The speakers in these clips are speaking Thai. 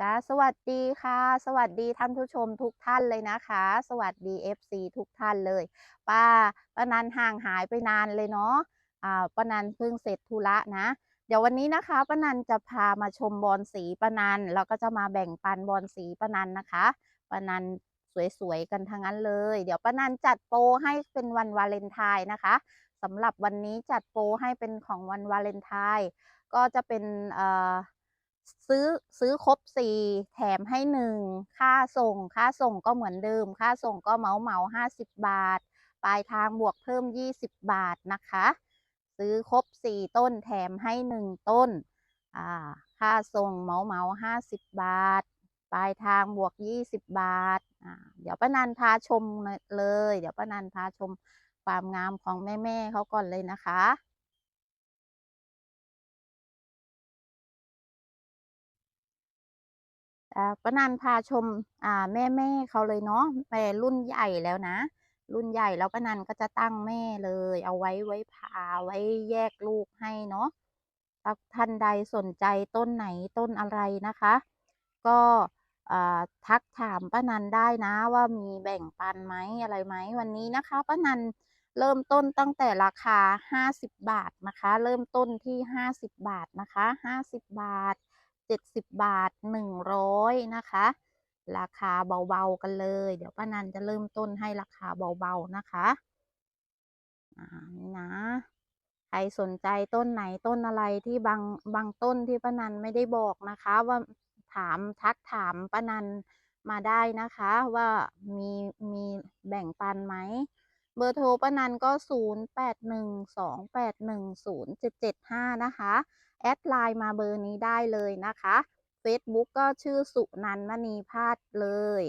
จ้าสวัสดีค่ะ สวัสดีท่านผู้ชมทุกท่านเลยนะคะ สวัสดี FC ทุกท่านเลย ป้าป้านันห่างหายไปนานเลยเนาะอ่าป้านันเพิ่งเสร็จธุระนะ เดี๋ยววันนี้นะคะป้านันจะพามาชมบอลสีป้านันแล้วก็จะมาแบ่งปันบอลสีป้านันนะคะป้านันสวยๆกันทั้งนั้นเลย เดี๋ยวป้านันจัดโปรให้เป็นวันวาเลนไทน์นะคะสำหรับวันนี้จัดโปรให้เป็นของวันวาเลนไทน์ก็จะเป็นเอ่อ ซื้อซื้อครบสี่แถมให้หนึ่งค่าส่ง ค่าส่งก็เหมือนเดิม ค่าส่งก็เมาเมาห้าสิบบาท ปลายทางบวกเพิ่มยี่สิบบาทนะคะ ซื้อครบสี่ต้นแถมให้หนึ่งต้นอ่าค่าส่งเมาเมาห้าสิบบาท ปลายทางบวกยี่สิบบาทอ่าเดี๋ยวป้านันพาชมเลย เดี๋ยวป้านันพาชมความงามของแม่ๆเขาก่อนเลยนะคะ ป้านันพาชมแม่แม่เขาเลยเนาะแม่รุ่นใหญ่แล้วนะ รุ่นใหญ่แล้วป้านันก็จะตั้งแม่เลย เอาไว้ไว้พาไว้แยกลูกให้เนาะถ้าท่านใดสนใจต้นไหนต้นอะไรนะคะ ก็ทักถามป้านันได้นะว่ามีแบ่งปันไหมอะไรไหมวันนี้นะคะป้านันเริ่มต้นตั้งแต่ราคา 50 บาทนะคะ เริ่มต้นที่ 50 บาทนะคะ 50 บาท 70 บาท 100 นะคะ ราคาเบาๆกันเลย เดี๋ยวป้านันจะเริ่มต้นให้ราคาเบาๆนะคะอ่านี่นะ ใครสนใจต้นไหนต้นอะไรที่บางบางต้นที่ป้านันไม่ได้บอกนะคะ ว่าถามทักถามป้านันมาได้นะคะว่ามีมีแบ่งปันไหมเบอร์โทรป้านันก็ 0812810775 นะคะ แอดไลน์มาเบอร์นี้ได้เลยนะคะ Facebook ก็ชื่อสุนันมณีพาดเลย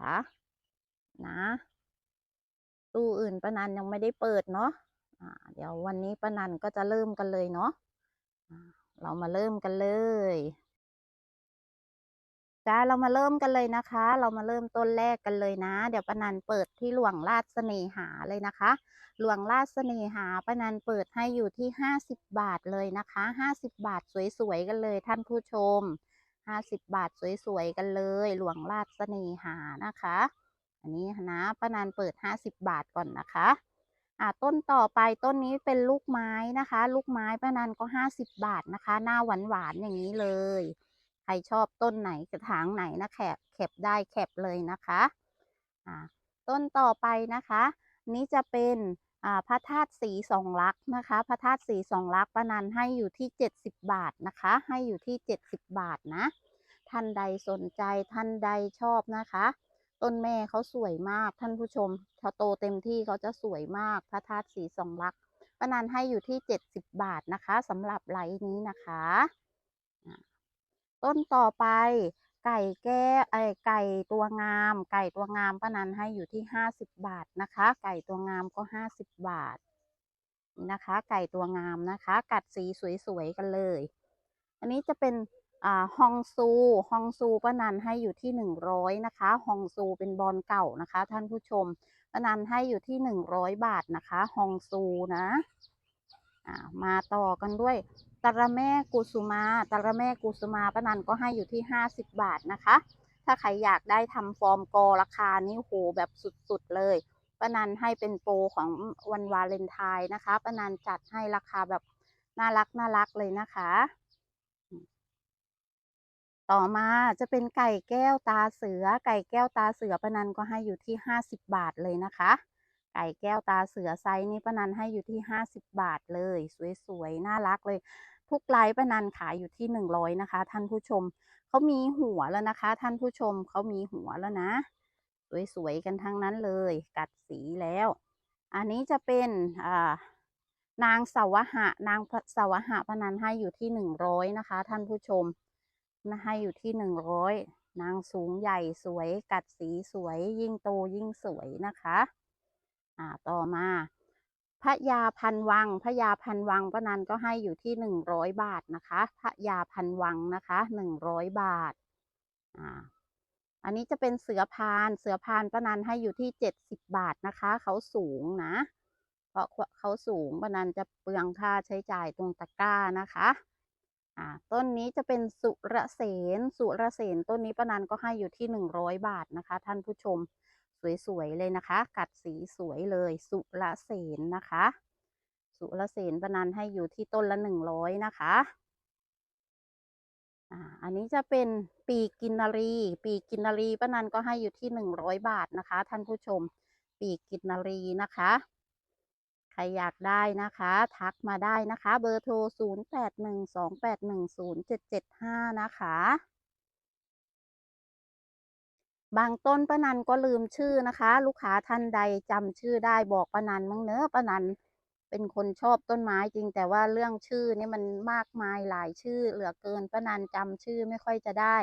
ค่ะนะตู้อื่นปนันยังไม่ได้เปิดเนาะะเดี๋ยววันนี้ปนันก็จะเริ่มกันเลยเนาะะเรามาเริ่มกันเลย จ้าเรามาเริ่มกันเลยนะคะ เรามาเริ่มต้นแรกกันเลยนะ เดี๋ยวปนันเปิดที่หลวงราชเสน่หาเลยนะคะหลวงราชเสน่หาปนันเปิดให้อยู่ที่ 50 บาทเลยนะคะ 50 บาทสวยๆกันเลยท่านผู้ชม 50 บาทสวยๆกันเลย หลวงราชเสน่หานะคะ อันนี้นะปนันเปิด 50 บาทก่อนนะคะอ่าต้นต่อไปต้นนี้เป็นลูกไม้นะคะ ลูกไม้ป้านันก็ 50 บาทนะคะ หน้าหวานๆอย่างนี้เลย รชอบต้นไหนกระถางไหนนะแคบแคบได้แคบเลยนะคะอ่าต้นต่อไปนะคะ นี้จะเป็นอ่าพระธาตุสีสองลักษณ์นะคะ พระธาตุสีสองลักษณ์ป้านันให้อยู่ที่ 70 บาทนะคะ ให้อยู่ที่ 70 บาทนะ ท่านใดสนใจท่านใดชอบนะคะ ต้นแม่เขาสวยมากท่านผู้ชมเขาโตเต็มที่เขาจะสวยมากพระธาตุสีสองลักษณ์ป้านันให้อยู่ที่ 70 บาทนะคะสำหรับไลน์นี้นะคะ ต้นต่อไป ไก่แก้ไอไก่ตัวงาม ไก่ตัวงามป้านันให้อยู่ที่50บบาทนะคะ ไก่ตัวงามก็50บบาทนะคะ ไก่ตัวงามนะคะ กัดสีสวยๆกันเลย อันนี้จะเป็นอ่าฮองซูฮองซูป้านันให้อยู่ที่100นะคะฮองซูเป็นบอลเก่านะคะ ท่านผู้ชมป้านันให้อยู่ที่100บาทนะคะฮองซูนะมาต่อกันด้วย ตระแม่กุสุมาตระแม่กุสุมาป้านันก็ให้อยู่ที่ 50 บาทนะคะ ถ้าใครอยากได้ทำฟอร์มกอราคานี้โหแบบสุดๆเลยป้านันให้เป็นโปรของวันวาเลนไทน์นะคะป้านันจัดให้ราคาแบบน่ารักน่ารักเลยนะคะ ต่อมาจะเป็นไก่แก้วตาเสือ ไก่แก้วตาเสือป้านันก็ให้อยู่ที่ 50 บาทเลยนะคะไก่แก้วตาเสือไซส์นี้ป้านันให้อยู่ที่ 50 บาทเลย สวยๆ น่ารักเลย ทุกไลฟ์ป้านันขายอยู่ที่100นะคะ ท่านผู้ชมเขามีหัวแล้วนะคะ ท่านผู้ชมเขามีหัวแล้วนะ สวยๆกันทั้งนั้นเลย กัดสีแล้ว อันนี้จะเป็นอ่านางสาวหะนางสาวหะป้านันให้อยู่ที่100นะคะ ท่านผู้ชมให้อยู่ที่หนึ่งร้อยนางสูงใหญ่สวย กัดสีสวย ยิ่งโตยิ่งสวยนะคะ อ่าต่อมา พระยาพันวัง พระยาพันวังป้านันก็ให้อยู่ที่หนึ่งร้อยบาทนะคะ พระยาพันวังนะคะหนึ่งร้อยบาท อ่า อันนี้จะเป็นเสือพาน เสือพานป้านันให้อยู่ที่เจ็ดสิบบาทนะคะ เขาสูงนะ เพราะเขาสูงป้านันจะเปลืองค่าใช้จ่ายตรงตะกร้านะคะ อ่า ต้นนี้จะเป็นสุรเสน สุรเสนต้นนี้ป้านันก็ให้อยู่ที่หนึ่งร้อยบาทนะคะ ท่านผู้ชม สวยๆเลยนะคะ กัดสีสวยเลย สุรเสนนะคะ สุรเสนปนันให้อยู่ที่ต้นละหนึ่งร้อยนะคะอ่าอันนี้จะเป็นปีกินนารี ปีกินนารีป้านันก็ให้อยู่ที่หนึ่งร้อยบาทนะคะ ท่านผู้ชม ปีกินนารีนะคะ ใครอยากได้นะคะ ทักมาได้นะคะ เบอร์โทร0 8 1 2 8 1 0 7 7 5นะคะ บางต้นป้านันก็ลืมชื่อนะคะ ลูกค้าท่านใดจำชื่อได้บอกป้านันมั้งเนอะป้านันเป็นคนชอบต้นไม้จริง แต่ว่าเรื่องชื่อนี่มันมากมายหลายชื่อ เหลือเกินป้านันจำชื่อไม่ค่อยจะได้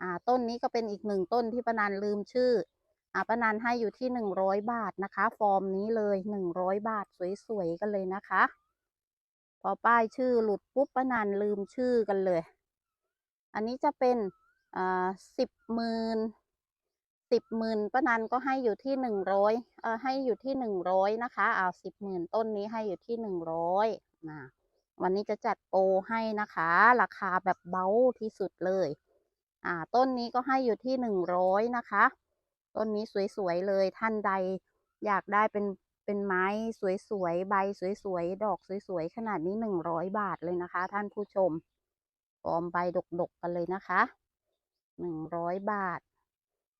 อ่า ต้นนี้ก็เป็นอีกหนึ่งต้นที่ป้านันลืมชื่อ อ่าป้านันให้อยู่ที่หนึ่งร้อยบาทนะคะ ฟอร์มนี้เลยหนึ่งร้อยบาทสวยๆกันเลยนะคะ พอป้ายชื่อหลุดปุ๊บป้านันลืมชื่อกันเลย อันนี้จะเป็นอ่าสิบหมื่น สิบหมื่นป้านันก็ให้อยู่ที่หนึ่งร้อยเอ่อให้อยู่ที่หนึ่งร้อยนะคะเอาสิบหมื่นต้นนี้ให้อยู่ที่หนึ่งร้อยนะวันนี้จะจัดโปรให้นะคะ ราคาแบบเบาที่สุดเลย อ่า ต้นนี้ก็ให้อยู่ที่หนึ่งร้อยนะคะ ต้นนี้สวยๆเลยท่านใดอยากได้เป็นเป็นไม้สวยๆใบสวยๆดอกสวยๆขนาดนี้หนึ่งร้อยบาทเลยนะคะ ท่านผู้ชมฟอมใบดกๆกันเลยนะคะหนึ่งร้อยบาท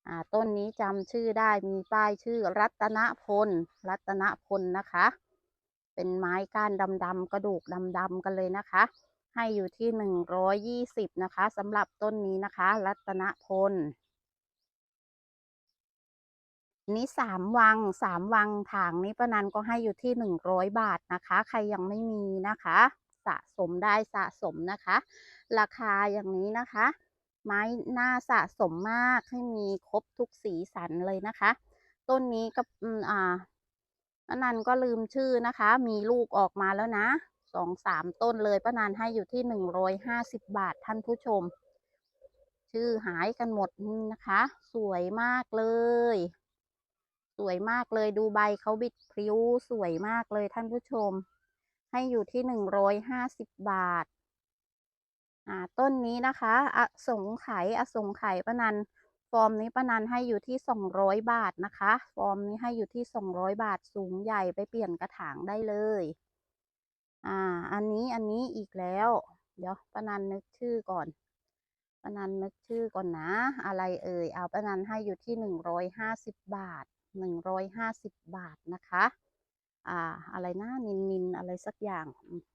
อ่าต้นนี้จำชื่อได้มีป้ายชื่อรัตนพล รัตนพลนะคะ เป็นไม้ก้านดำๆกระดูกดำๆกันเลยนะคะ ให้อยู่ที่หนึ่งร้อยยี่สิบนะคะสำหรับต้นนี้นะคะ รัตนพลนี้สามวังสามวังถางนี้ป้านันก็ให้อยู่ที่หนึ่งร้อยบาทนะคะ ใครยังไม่มีนะคะ สะสมได้สะสมนะคะ ราคาอย่างนี้นะคะ ไม้น่าสะสมมากให้มีครบทุกสีสันเลยนะคะ ต้นนี้ก็อ่าป้านันก็ลืมชื่อนะคะ มีลูกออกมาแล้วนะสองสามต้นเลยป้านันให้อยู่ที่หนึ่งร้อยห้าสิบบาทท่านผู้ชม ชื่อหายกันหมดนะคะ สวยมากเลย สวยมากเลยดูใบเขาบิดพริ้วสวยมากเลยท่านผู้ชม ให้อยู่ที่หนึ่งร้อยห้าสิบบาท อ่าต้นนี้นะคะอสงไขยอสงไขยป้านันฟอร์มนี้ป้านันให้อยู่ที่สองร้อยบาทนะคะ ฟอร์มนี้ให้อยู่ที่สองร้อยบาทสูงใหญ่ไปเปลี่ยนกระถางได้เลย อ่า อันนี้อันนี้อีกแล้ว เดี๋ยวป้านันนึกชื่อก่อนป้านันนึกชื่อก่อนนะ อะไรเอ่ยเอาป้านันให้อยู่ที่หนึ่งร้อยห้าสิบบาทหนึ่งร้อยห้าสิบบาทนะคะ อ่า อะไรนะนินนินอะไรสักอย่าง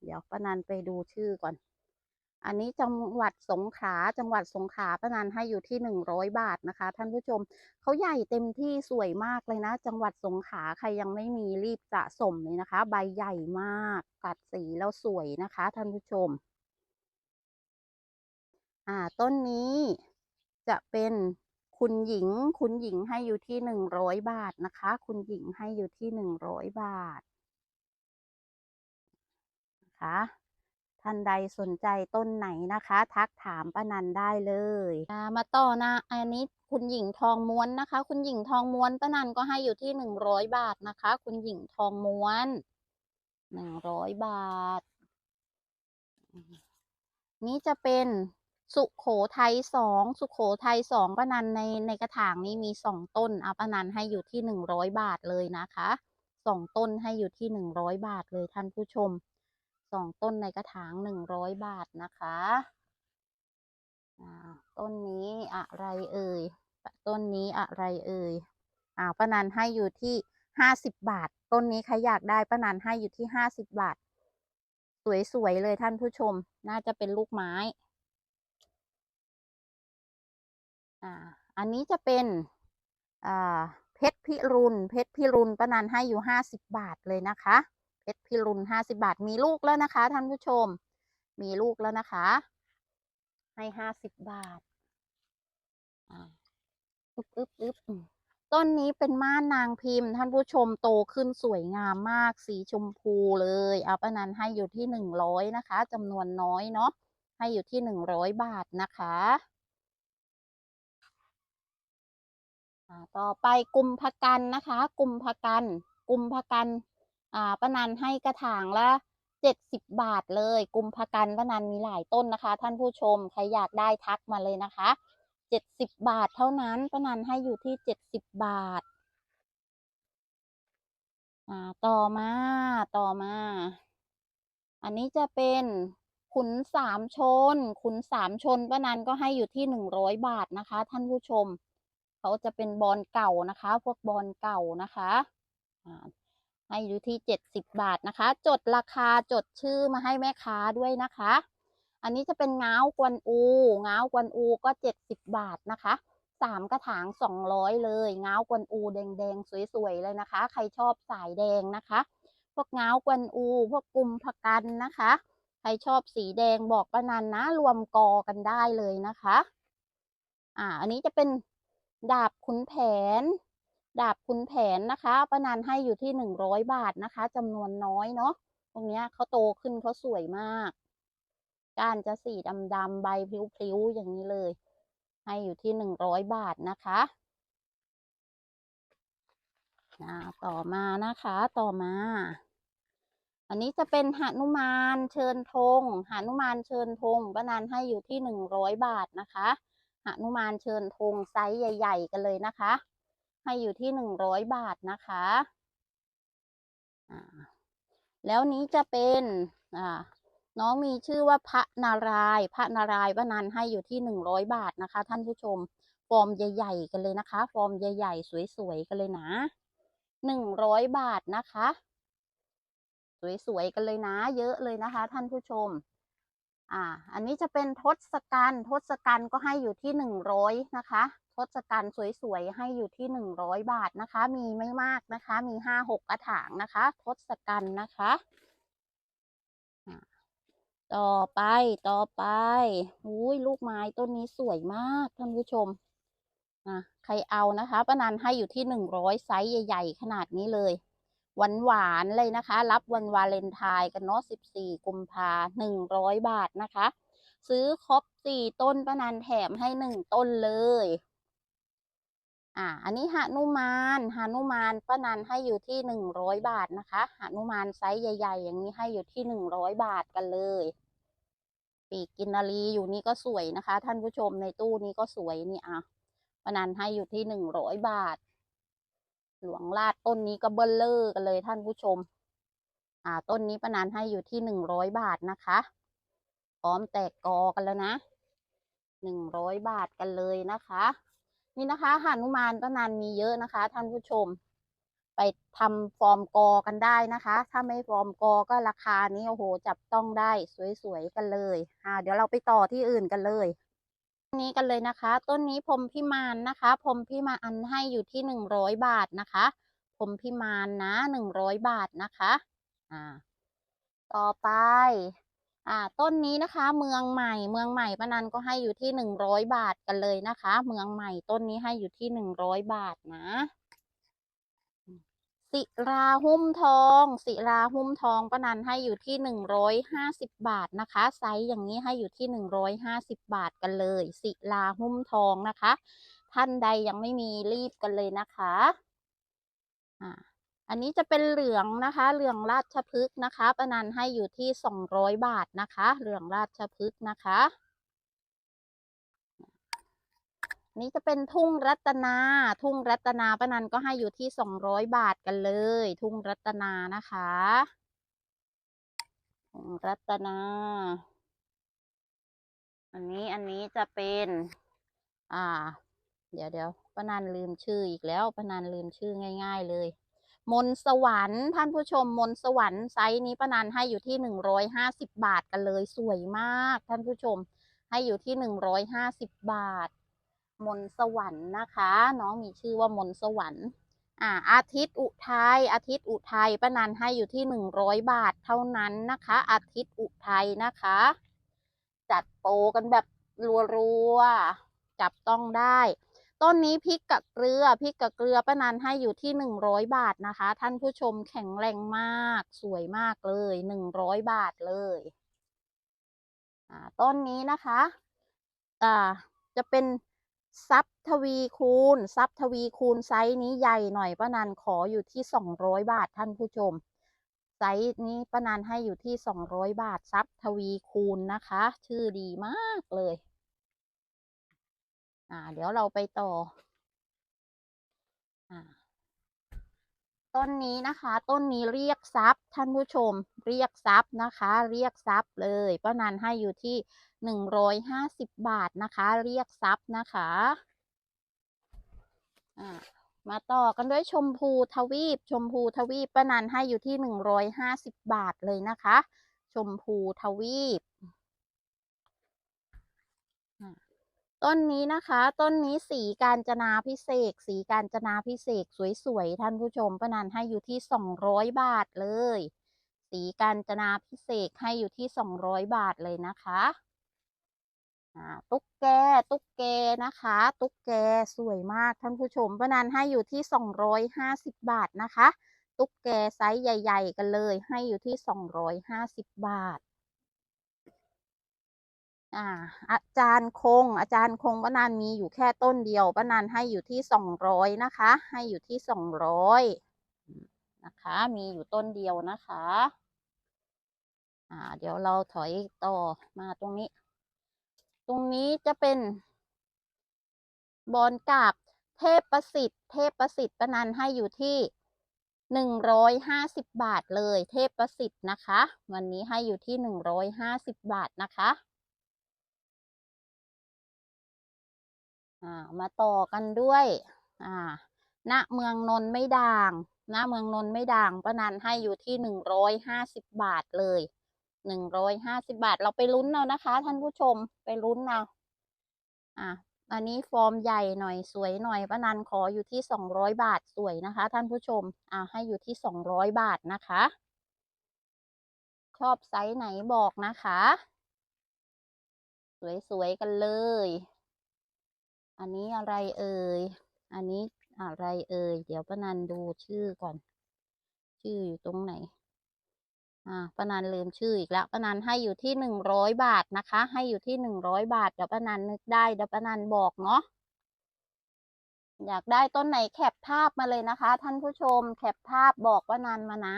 เดี๋ยวป้านันไปดูชื่อก่อน อันนี้จังหวัดสงขลาจังหวัดสงขลาป้านันให้อยู่ที่หนึ่งร้อยบาทนะคะ ท่านผู้ชมเขาใหญ่เต็มที่สวยมากเลยนะ จังหวัดสงขลาใครยังไม่มีรีบสะสมเลยนะคะ ใบใหญ่มากกัดสีแล้วสวยนะคะ ท่านผู้ชม อ่า ต้นนี้จะเป็นคุณหญิง คุณหญิงให้อยู่ที่หนึ่งร้อยบาทนะคะ คุณหญิงให้อยู่ที่หนึ่งร้อยบาทนะคะ ท่านใดสนใจต้นไหนนะคะ ทักถามป้านันได้เลยมาต่อนะอันนี้คุณหญิงทองม้วนนะคะ คุณหญิงทองม้วนป้านันก็ให้อยู่ที่หนึ่งร้อยบาทนะคะ คุณหญิงทองม้วนหนึ่งร้อยบาท นี้จะเป็นสุโขทัยสองสุโขทัยสองป้านันในในกระถางนี้มีสองต้นเอาป้านันให้อยู่ที่หนึ่งร้อยบาทเลยนะคะสองต้นให้อยู่ที่หนึ่งร้อยบาทเลยท่านผู้ชม สองต้นในกระถางหนึ่งร้อยบาทนะคะต้นนี้อะไรเอ่ยต้นนี้อะไรเอ่ยอ่าวป้านันให้อยู่ที่ห้าสิบบาท ต้นนี้ใครอยากได้ป้านันให้อยู่ที่ห้าสิบบาท สวยๆเลยท่านผู้ชม น่าจะเป็นลูกไม้อ่าอันนี้จะเป็นอ่าเพชรพิรุณเพชรพิรุณป้านันให้อยู่ห้าสิบบาทเลยนะคะ เพชรพิรุณห้าสิบาท มีลูกแล้วนะคะ ท่านผู้ชม มีลูกแล้วนะคะ ให้ห้าสิบบาทอึ๊บอึ๊บอึ๊บต้นนี้เป็นม่านนางพิมพ์ ท่านผู้ชมโตขึ้นสวยงามมาก สีชมพูเลย เอาป้านันให้อยู่ที่หนึ่งร้อยนะคะจำนวนน้อยเนาะ ให้อยู่ที่หนึ่งร้อยบาทนะคะต่อไปกุมภกันนะคะกุมภกันกุมภกัน อ่าป้านันให้กระถางละเจ็ดสิบบาทเลย กุมภกันป้านันมีหลายต้นนะคะ ท่านผู้ชม ใครอยากได้ทักมาเลยนะคะเจ็ดสิบบาทเท่านั้นป้านันให้อยู่ที่เจ็ดสิบบาท อ่าต่อมาต่อมา อันนี้จะเป็นขุนสามชน ขุนสามชนป้านันก็ให้อยู่ที่หนึ่งร้อยบาทนะคะ ท่านผู้ชม เขาจะเป็นบอลเก่านะคะ พวกบอลเก่านะคะ อ่า ให้อยู่ที่เจ็ดสิบบาทนะคะ จดราคาจดชื่อมาให้แม่ค้าด้วยนะคะ อันนี้จะเป็นง้าวกวนอูง้าวกวนอูก็เจ็ดสิบบาทนะคะสามกระถางสองร้อยเลยง้าวกวนอูแดงๆสวยๆเลยนะคะ ใครชอบสายแดงนะคะ พวกง้าวกวนอู พวกกุมพกันนะคะ ใครชอบสีแดงบอกป้านันนะ รวมกอกันได้เลยนะคะ อ่า อันนี้จะเป็นดาบขุนแผน ดาบขุนแผนนะคะป้านันให้อยู่ที่หนึ่งร้อยบาทนะคะจำนวนน้อยเนาะตรงเนี้ยเขาโตขึ้นเขาสวยมาก ก้านจะสีดำๆใบพลิ้วๆอย่างนี้เลย ให้อยู่ที่หนึ่งร้อยบาทนะคะอ่าต่อมานะคะต่อมา อันนี้จะเป็นหนุมานเชิญธงหนุมานเชิญธงป้านันให้อยู่ที่หนึ่งร้อยบาทนะคะหนุมานเชิญธงไซส์ใหญ่ ๆ กันเลยนะคะ ให้อยู่ที่หนึ่งร้อยบาทนะคะแล้วนี้จะเป็นน้องมีชื่อว่าพระนารายพระนารายณ์ป้านันให้อยู่ที่หนึ่งร้อยบาทนะคะ ท่านผู้ชม ฟอร์มใหญ่ๆกันเลยนะคะ ฟอร์มใหญ่ๆสวยๆกันเลยนะหนึ่งร้อยบาทนะคะ สวยๆกันเลยนะ เยอะเลยนะคะ ท่านผู้ชม อ่า อันนี้จะเป็นทศกัณฐ์ทศกัณฐ์ก็ให้อยู่ที่หนึ่งร้อยนะคะ ทศกัณฐ์สวยๆ ให้อยู่ที่หนึ่งร้อยบาทนะคะ มีไม่มากนะคะ มีห้าหกกระถางนะคะทศกัณฐ์นะคะ ต่อไปต่อไปอุ้ยลูกไม้ต้นนี้สวยมากท่านผู้ชมอะใครเอานะคะป้านันให้อยู่ที่หนึ่งร้อยไซส์ใหญ่ ๆ ขนาดนี้เลยหวานหวานๆเลยนะคะ รับวันวาเลนไทน์กันเนาะสิบสี่กุมภาหนึ่งร้อยบาทนะคะ ซื้อครบสี่ต้นป้านันแถมให้หนึ่งต้นเลย อ่า อันนี้หานุมานหานุมานป้านันให้อยู่ที่หนึ่งร้อยบาทนะคะหานุมานไซส์ใหญ่ ๆ อย่างนี้ให้อยู่ที่หนึ่งร้อยบาทกันเลย ปีกกินนารีอยู่นี่ก็สวยนะคะ ท่านผู้ชมในตู้นี้ก็สวยนี่อะป้านันให้อยู่ที่หนึ่งร้อยบาท หลวงลาดต้นนี้ก็เบิ้ลเลอร์กันเลยท่านผู้ชม อ่า ต้นนี้ป้านันให้อยู่ที่หนึ่งร้อยบาทนะคะ พร้อมแตกกอกันแล้วนะหนึ่งร้อยบาทกันเลยนะคะ นี่นะคะหานุมานปนันมีเยอะนะคะ ท่านผู้ชม ไปทำฟอร์มกอกันได้นะคะ ถ้าไม่ฟอร์มกอก็ราคานี้โอ้โหจับต้องได้สวยๆกันเลยอ่าเดี๋ยวเราไปต่อที่อื่นกันเลยต้นนี้กันเลยนะคะ ต้นนี้พรมพิมานนะคะพรมพิมานให้อยู่ที่หนึ่งร้อยบาทนะคะพรมพิมานนะหนึ่งร้อยบาทนะคะอ่าต่อไป อ่าต้นนี้นะคะ เมืองใหม่เมืองใหม่ป้านันก็ให้อยู่ที่หนึ่งร้อยบาทกันเลยนะคะ เมืองใหม่ต้นนี้ให้อยู่ที่หนึ่งร้อยบาทนะศิราหุ้มทองศิราหุ้มทองป้านันให้อยู่ที่หนึ่งร้อยห้าสิบบาทนะคะ ไซส์อย่างนี้ให้อยู่ที่หนึ่งร้อยห้าสิบบาทกันเลยศิราหุ้มทองนะคะ ท่านใดยังไม่มีรีบกันเลยนะคะ อ่า อันนี้จะเป็นเหลืองนะคะ เหลืองราชพฤกษ์นะคะป้านันให้อยู่ที่สองร้อยบาทนะคะ เหลืองราชพฤกษ์นะคะนี่จะเป็นทุ่งรัตนา ทุ่งรัตนาป้านันก็ให้อยู่ที่สองร้อยบาทกันเลย ทุ่งรัตนานะคะทุ่งรัตนา อันนี้อันนี้จะเป็น อ่า เดี๋ยวเดี๋ยวป้านันลืมชื่ออีกแล้วป้านันลืมชื่อง่าย ๆเลย มนสวรรค์ท่านผู้ชมมนสวรรค์ไซส์นี้ป้านันให้อยู่ที่หนึ่งร้อยห้าสิบบาทกันเลยสวยมาก ท่านผู้ชม ให้อยู่ที่หนึ่งร้อยห้าสิบบาท มนสวรรค์นะคะ น้องมีชื่อว่ามนสวรรค์อ่าอาทิตย์อุทัยอาทิตย์อุทัยป้านันให้อยู่ที่หนึ่งร้อยบาทเท่านั้นนะคะ อาทิตย์อุทัยนะคะ จัดโปรกันแบบรัวๆจับต้องได้ ต้นนี้พริกกับเกลือพริกกับเกลือป้านันให้อยู่ที่หนึ่งร้อยบาทนะคะ ท่านผู้ชมแข็งแรงมาก สวยมากเลยหนึ่งร้อยบาทเลยอ่าต้นนี้นะคะอ่าจะเป็นซับทวีคูณซับทวีคูณไซส์นี้ใหญ่หน่อยป้านันขออยู่ที่สองร้อยบาทท่านผู้ชมไซส์นี้ป้านานให้อยู่ที่สองร้อยบาทซับทวีคูณนะคะ ชื่อดีมากเลย อ่า เดี๋ยวเราไปต่ออ่าต้นนี้นะคะ ต้นนี้เรียกทรัพย์ท่านผู้ชม เรียกทรัพย์นะคะ เรียกทรัพย์เลยป้านันให้อยู่ที่หนึ่งร้อยห้าสิบบาทนะคะ เรียกทรัพย์นะคะอ่ามาต่อกันด้วยชมพูทวีป ชมพูทวีปป้านันให้อยู่ที่หนึ่งร้อยห้าสิบบาทเลยนะคะ ชมพูทวีปอ่า ต้นนี้นะคะ ต้นนี้สีการจนาพิเศษ สีการจนาพิเศษสวยๆท่านผู้ชมป้านันให้อยู่ที่สองร้อยบาทเลย สีการจนาพิเศษให้อยู่ที่สองร้อยบาทเลยนะคะตุ๊กแก ตุ๊กแกนะคะ ตุ๊กแกสวยมากท่านผู้ชมป้านันให้อยู่ที่สองร้อยห้าสิบบาทนะคะ ตุ๊กแกไซส์ใหญ่ ๆ กันเลย ให้อยู่ที่สองร้อยห้าสิบบาท อ่าอาจารย์คง อาจารย์คงป้านานมีอยู่แค่ต้นเดียวป้านานให้อยู่ที่สองร้อยนะคะ ให้อยู่ที่สองร้อยนะคะ มีอยู่ต้นเดียวนะคะ อ่า เดี๋ยวเราถอยต่อมาตรงนี้ ตรงนี้จะเป็นบอลกาบเทพประสิทธิ์ เทพประสิทธิ์ป้านันให้อยู่ที่หนึ่งร้อยห้าสิบบาทเลย เทพประสิทธิ์นะคะ วันนี้ให้อยู่ที่หนึ่งร้อยห้าสิบบาทนะคะ อ่ามาต่อกันด้วยอ่าณเมืองนนท์ไม่ด่างณเมืองนนท์ไม่ด่างป้านันให้อยู่ที่หนึ่งร้อยห้าสิบบาทเลยหนึ่งร้อยห้าสิบบาท เราไปลุ้นเอานะคะ ท่านผู้ชมไปลุ้นเอาอ่าอันนี้ฟอร์มใหญ่หน่อยสวยหน่อยป้านันขออยู่ที่สองร้อยบาทสวยนะคะ ท่านผู้ชมอ่าให้อยู่ที่สองร้อยบาทนะคะ ชอบไซส์ไหนบอกนะคะ สวยๆกันเลย อันนี้อะไรเอ่ย อันนี้อะไรเอ่ย เดี๋ยวป้านันดูชื่อก่อน ชื่ออยู่ตรงไหน อ่าป้านันลืมชื่ออีกแล้วป้านันให้อยู่ที่หนึ่งร้อยบาทนะคะ ให้อยู่ที่หนึ่งร้อยบาท เดี๋ยวป้านันนึกได้ เดี๋ยวป้านันบอกเนาะ อยากได้ต้นไหนแคปภาพมาเลยนะคะ ท่านผู้ชม แคปภาพบอกป้านันมานะ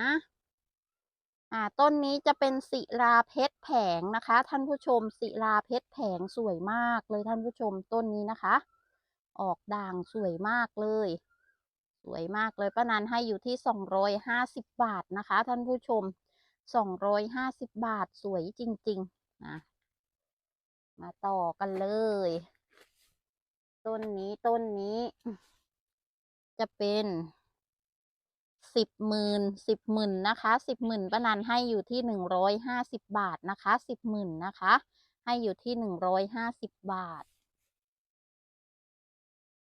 อ่าต้นนี้จะเป็นศิลาเพชรแผงนะคะ ท่านผู้ชมศิลาเพชรแผงสวยมากเลยท่านผู้ชมต้นนี้นะคะ ออกด่างสวยมากเลย สวยมากเลยป้านันให้อยู่ที่สองร้อยห้าสิบบาทนะคะ ท่านผู้ชมสองร้อยห้าสิบบาทสวยจริงๆนะมาต่อกันเลย ต้นนี้ต้นนี้ จะเป็น สิบหมื่นสิบหมื่นนะคะสิบหมื่นป้านันให้อยู่ที่หนึ่งร้อยห้าสิบบาทนะคะสิบหมื่นนะคะ ให้อยู่ที่หนึ่งร้อยห้าสิบบาท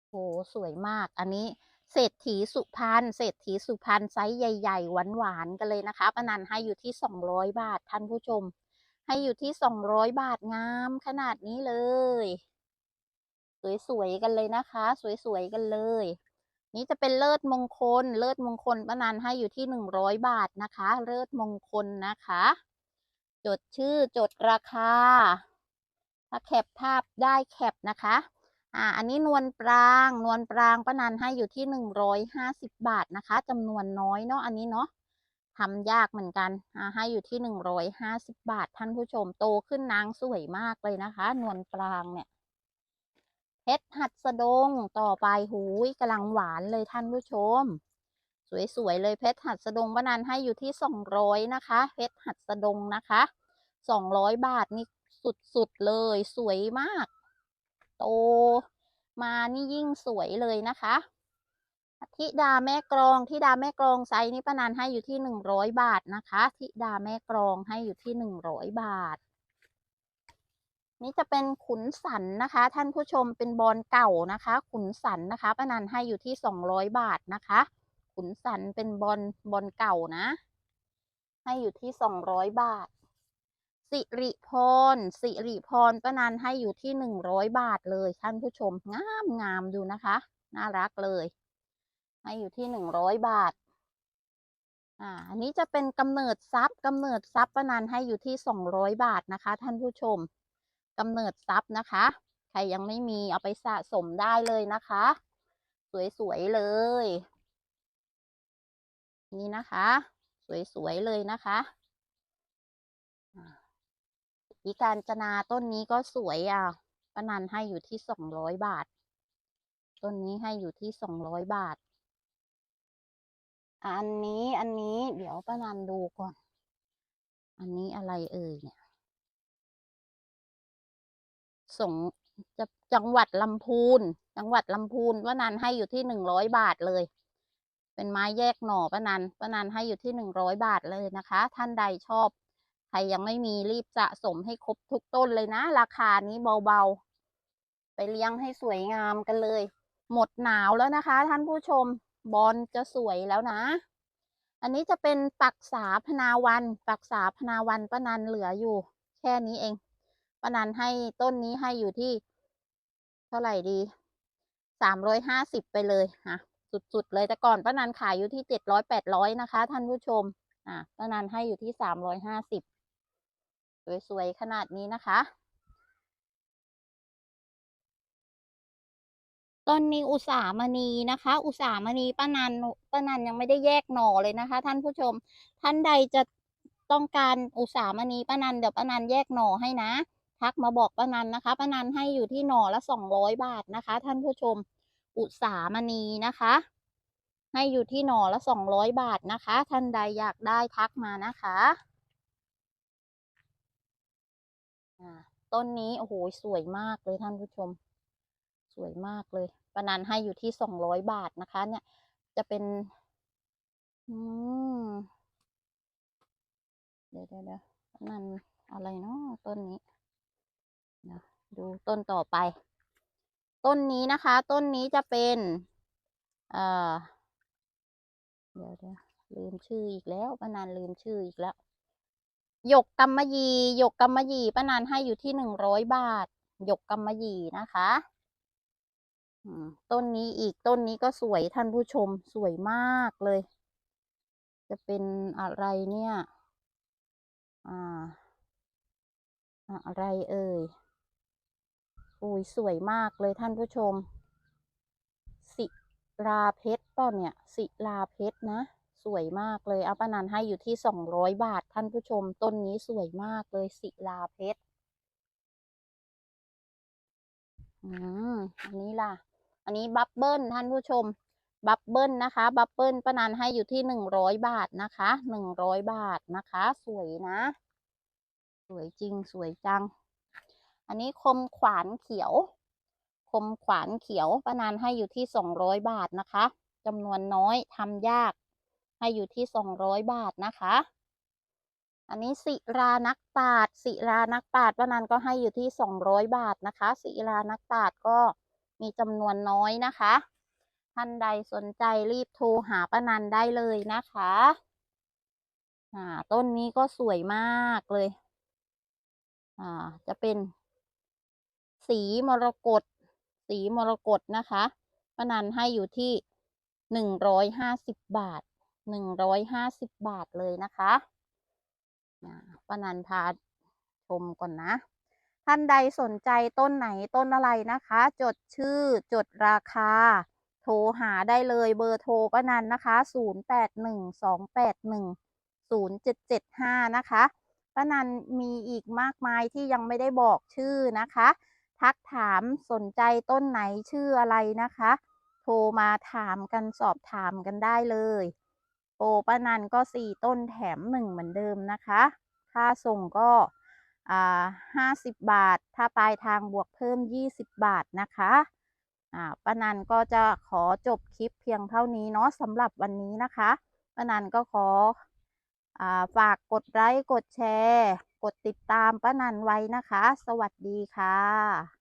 โหสวยมาก อันนี้เศรษฐีสุพรรณเศรษฐีสุพรรณไซส์ใหญ่ๆหวานๆกันเลยนะคะป้านันให้อยู่ที่สองร้อยบาทท่านผู้ชม ให้อยู่ที่สองร้อยบาทงามขนาดนี้เลย สวยๆกันเลยนะคะ สวยๆกันเลย นี้จะเป็นเลิศมงคล เลิศมงคลป้านันให้อยู่ที่หนึ่งร้อยบาทนะคะ เลิศมงคลนะคะ จดชื่อจดราคาถ้าแคปภาพได้แคปนะคะ อ่า อันนี้นวลปราง นวลปรางป้านันให้อยู่ที่หนึ่งร้อยห้าสิบบาทนะคะจำนวนน้อยเนาะ อันนี้เนาะทำยากเหมือนกัน อ่า ให้อยู่ที่หนึ่งร้อยห้าสิบบาท ท่านผู้ชมโตขึ้นนางสวยมากเลยนะคะ นวลปรางเนี่ย เพชรหัดสะดงต่อไปหูยกำลังหวานเลยท่านผู้ชม สวยๆเลยเพชรหัดสะดงป้านันให้อยู่ที่สองร้อยนะคะ เพชรหัดสะดงนะคะสองร้อยบาทนี่สุดๆเลยสวยมาก โตมานี่ยิ่งสวยเลยนะคะธิดาแม่กรองธิดาแม่กรองไซส์นี้ป้านันให้อยู่ที่หนึ่งร้อยบาทนะคะธิดาแม่กรองให้อยู่ที่หนึ่งร้อยบาท นี่จะเป็นขุนสันนะคะ ท่านผู้ชมเป็นบอลเก่านะคะ ขุนสันนะคะป้านันให้อยู่ที่สองร้อยบาทนะคะ ขุนสันเป็นบอลบอลเก่านะ ให้อยู่ที่สองร้อยบาท สิริพรสิริพรป้านันให้อยู่ที่หนึ่งร้อยบาทเลยท่านผู้ชมงามงามดูนะคะ น่ารักเลย ให้อยู่ที่หนึ่งร้อยบาทอ่าอันนี้จะเป็นกำเนิดทรัพย์กำเนิดทรัพย์ป้านันให้อยู่ที่สองร้อยบาทนะคะ ท่านผู้ชม กำเนิดทรัพย์นะคะ ใครยังไม่มีเอาไปสะสมได้เลยนะคะ สวยๆเลย นี่นะคะ สวยๆเลยนะคะอีการจนาต้นนี้ก็สวยอะป้านันให้อยู่ที่สองร้อยบาท ต้นนี้ให้อยู่ที่สองร้อยบาท อันนี้อันนี้เดี๋ยวป้านันดูก่อน อันนี้อะไรเอ่ยเนี่ย ส่งจ,จังหวัดลำพูน จังหวัดลำพูนป้านันให้อยู่ที่หนึ่งร้อยบาทเลย เป็นไม้แยกหน่อป้านันป้านันให้อยู่ที่หนึ่งร้อยบาทเลยนะคะ ท่านใดชอบ ใครยังไม่มีรีบสะสมให้ครบทุกต้นเลยนะ ราคานี้เบาๆ ไปเลี้ยงให้สวยงามกันเลย หมดหนาวแล้วนะคะ ท่านผู้ชมบอลจะสวยแล้วนะ อันนี้จะเป็นปักษาพนาวัน ปักษาพนาวันป้านันเหลืออยู่ แค่นี้เอง ป้านันให้ต้นนี้ให้อยู่ที่ เท่าไหร่ดีสามร้อยห้าสิบไปเลยค่ะสุดๆเลยแต่ก่อนป้านันขายอยู่ที่เจ็ดร้อยแปดร้อยนะคะ ท่านผู้ชม อะป้านันให้อยู่ที่สามร้อยห้าสิบสวยๆขนาดนี้นะคะต้นนี้อุสามณีนะคะ อุสามณีป้านันป้านันยังไม่ได้แยกหน่อเลยนะคะ ท่านผู้ชม ท่านใดจะต้องการอุสามณีป้านันเดี๋ยวป้านันแยกหน่อให้นะ ทักมาบอกป้านันนะคะป้านันให้อยู่ที่หน่อละสองร้อยบาทนะคะ ท่านผู้ชมอุตสามณีนะคะ ให้อยู่ที่หน่อละสองร้อยบาทนะคะ ท่านใดอยากได้ทักมานะคะอ่าต้นนี้โอ้โหสวยมากเลยท่านผู้ชม สวยมากเลยปานันให้อยู่ที่สองร้อยบาทนะคะ เนี่ย จะเป็น อืมเดี๋ยวเดี๋ยวเดี๋ยวปานันอะไรเนาะต้นนี้ ดูต้นต่อไป ต้นนี้นะคะ ต้นนี้จะเป็นเอ่อเดี๋ยวเดี๋ยวลืมชื่ออีกแล้วป้านันลืมชื่ออีกแล้วหยกกำมะหยี่หยกกำมะหยี่ป้านันให้อยู่ที่หนึ่งร้อยบาทหยกกำมะหยี่นะคะต้นนี้อีกต้นนี้ก็สวยท่านผู้ชมสวยมากเลย จะเป็นอะไรเนี่ย อ่า อะไรเอ่ย อ้ยสวยมากเลยท่านผู้ชม สิลาเพชรเปล่าเนี่ย สิลาเพชรนะ สวยมากเลยเอาปานันให้อยู่ที่สองร้อยบาทท่านผู้ชม ต้นนี้สวยมากเลยสิลาเพชรอืมอันนี้ล่ะ อันนี้บับเบิ้ลท่านผู้ชม บับเบิ้ลนะคะ บับเบิ้ลป้านันให้อยู่ที่หนึ่งร้อยบาทนะคะหนึ่งร้อยบาทนะคะ สวยนะ สวยจริงสวยจัง อันนี้คมขวานเขียว คมขวานเขียวป้านันให้อยู่ที่สองร้อยบาทนะคะจำนวนน้อยทำยาก ให้อยู่ที่สองร้อยบาทนะคะ อันนี้ศิรานักปาดศิรานักปาดป้านันก็ให้อยู่ที่สองร้อยบาทนะคะศิรานักปาดก็มีจำนวนน้อยนะคะ ท่านใดสนใจรีบโทรหาป้านันได้เลยนะคะอ่าต้นนี้ก็สวยมากเลย อ่า จะเป็น สีมรกตสีมรกตนะคะป้านันให้อยู่ที่หนึ่งร้อยห้าสิบบาทหนึ่งร้อยห้าสิบบาทเลยนะคะป้านันพาชมก่อนนะ ท่านใดสนใจต้นไหนต้นอะไรนะคะ จดชื่อจดราคา โทรหาได้เลยเบอร์โทรป้านันนะคะ0 8 1 2 8 1 0 7 7 5นะคะป้านันมีอีกมากมายที่ยังไม่ได้บอกชื่อนะคะ ทักถามสนใจต้นไหนชื่ออะไรนะคะ โทรมาถามกันสอบถามกันได้เลย โปรป้านันก็สี่ต้นแถมหนึ่งเหมือนเดิมนะคะ ค่าส่งก็อ่าห้าสิบบาท ถ้าปลายทางบวกเพิ่มยี่สิบบาทนะคะอ่าป้านันก็จะขอจบคลิปเพียงเท่านี้เนาะสำหรับวันนี้นะคะป้านันก็ขออ่าฝากกดไลค์กดแชร์ กดติดตามป้านันไว้นะคะ สวัสดีค่ะ